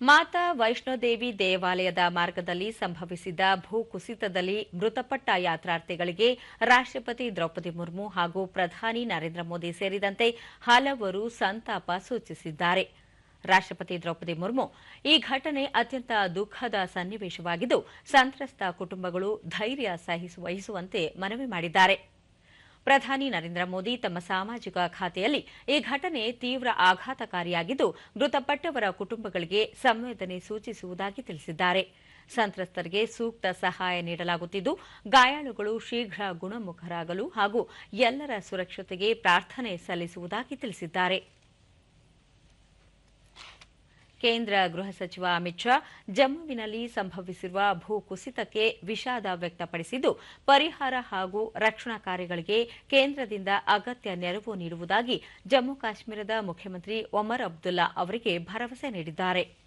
ಮಾತಾ ವೈಷ್ಣೋದೇವಿ ದೇವಾಲಯದ ಮಾರ್ಗದಲ್ಲಿ ಸಂಭವಿಸಿದ ಭೂಕುಸಿತದಲ್ಲಿ ಮೃತಪಟ್ಟ ಯಾತ್ರಾರ್ಥಿಗಳಿಗೆ ರಾಷ್ಟ್ರಪತಿ ದ್ರೌಪದಿ ಮುರ್ಮು ಹಾಗೂ ಪ್ರಧಾನಿ ನರೇಂದ್ರ ಮೋದಿ ಸೇರಿದಂತೆ ಹಲವರು ಸಂತಾಪ ಸೂಚಿಸಿದ್ದಾರೆ. ರಾಷ್ಟ್ರಪತಿ ದ್ರೌಪದಿ ಮುರ್ಮು ಈ ಘಟನೆ ಅತ್ಯಂತ ದುಃಖದ ಸನ್ನಿವೇಶವಾಗಿದ್ದು, ಸಂತ್ರಸ್ತ ಕುಟುಂಬಗಳು ಧೈರ್ಯ ಸಹಿಸುವಂತೆ ಮನವಿ ಮಾಡಿದ್ದಾರೆ. ಪ್ರಧಾನಿ ನರೇಂದ್ರ ಮೋದಿ ತಮ್ಮ ಸಾಮಾಜಿಕ ಖಾತೆಯಲ್ಲಿ ಈ ಘಟನೆ ತೀವ್ರ ಆಘಾತಕಾರಿಯಾಗಿದ್ದು ಮೃತಪಟ್ಟವರ ಕುಟುಂಬಗಳಿಗೆ ಸಂವೇದನೆ ಸೂಚಿಸುವುದಾಗಿ ತಿಳಿಸಿದ್ದಾರೆ. ಸಂತ್ರಸ್ತರಿಗೆ ಸೂಕ್ತ ಸಹಾಯ ನೀಡಲಾಗುತ್ತಿದ್ದು, ಗಾಯಾಳುಗಳು ಶೀಘ್ರ ಗುಣಮುಖರಾಗಲು ಹಾಗೂ ಎಲ್ಲರ ಸುರಕ್ಷತೆಗೆ ಪ್ರಾರ್ಥನೆ ಸಲ್ಲಿಸುವುದಾಗಿ ತಿಳಿಸಿದ್ದಾರೆ. ಕೇಂದ್ರ ಗೃಹ ಸಚಿವ ಅಮಿತ್ ಶಾ ಜಮ್ಮುವಿನಲ್ಲಿ ಸಂಭವಿಸಿರುವ ಭೂಕುಸಿತಕ್ಕೆ ವಿಷಾದ ವ್ಯಕ್ತಪಡಿಸಿದ್ದು, ಪರಿಹಾರ ಹಾಗೂ ರಕ್ಷಣಾ ಕಾರ್ಯಗಳಿಗೆ ಕೇಂದ್ರದಿಂದ ಅಗತ್ಯ ನೆರವು ನೀಡುವುದಾಗಿ ಜಮ್ಮು ಕಾಶ್ಮೀರದ ಮುಖ್ಯಮಂತ್ರಿ ಒಮರ್ ಅಬ್ದುಲ್ಲಾ ಅವರಿಗೆ ಭರವಸೆ ನೀಡಿದ್ದಾರೆ.